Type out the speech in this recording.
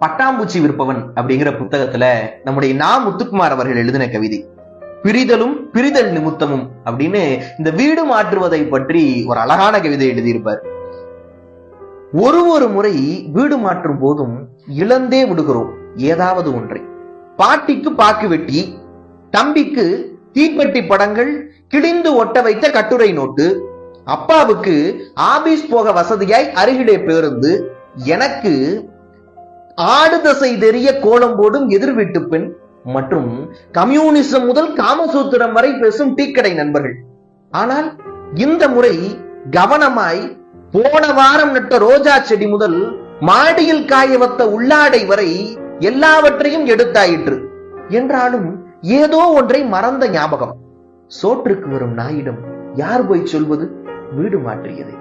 பட்டாம்பூச்சி விற்பவன் அப்படிங்கிற புத்தகத்துல நம்முடைய நா. முத்துக்குமார் அவர்கள் எழுதின கவிதை. பிரிதலும் பிரிதல் நிமித்தமும் அப்படின்னு இந்த வீடு மாற்றுவதை பற்றி ஒரு அழகான கவிதை எழுதியிருப்பார். ஒரு ஒரு முறை வீடு மாற்றும் போதும் இழந்தே விடுகிறோம் ஏதாவது ஒன்றை. பாட்டிக்கு பாக்கு வெட்டி தம்பிக்கு தீப்பெட்டி படங்கள் கிழிந்து ஒட்ட வைத்த கட்டுரை நோட்டு அப்பாவுக்கு ஆபீஸ் போக வசதியாய் அருகிலே பேருந்து எனக்கு ஆடு தசை தெரிய கோலம் போடும் எதிர்வீட்டு பெண் மற்றும் கம்யூனிசம் முதல் காமசூத்திரம் வரை பேசும் டீக்கடை நண்பர்கள். ஆனால் இந்த முறை கவனமாய் போன வாரம் நட்ட ரோஜா செடி முதல் மாடியில் காய வத்த உள்ளாடை வரை எல்லாவற்றையும் எடுத்தாயிற்று. என்றாலும் ஏதோ ஒன்றை மறந்த ஞாபகம். சோற்றுக்கு வரும் நாயிடம் யார் போய் சொல்வது? வீடு மாற்றியது.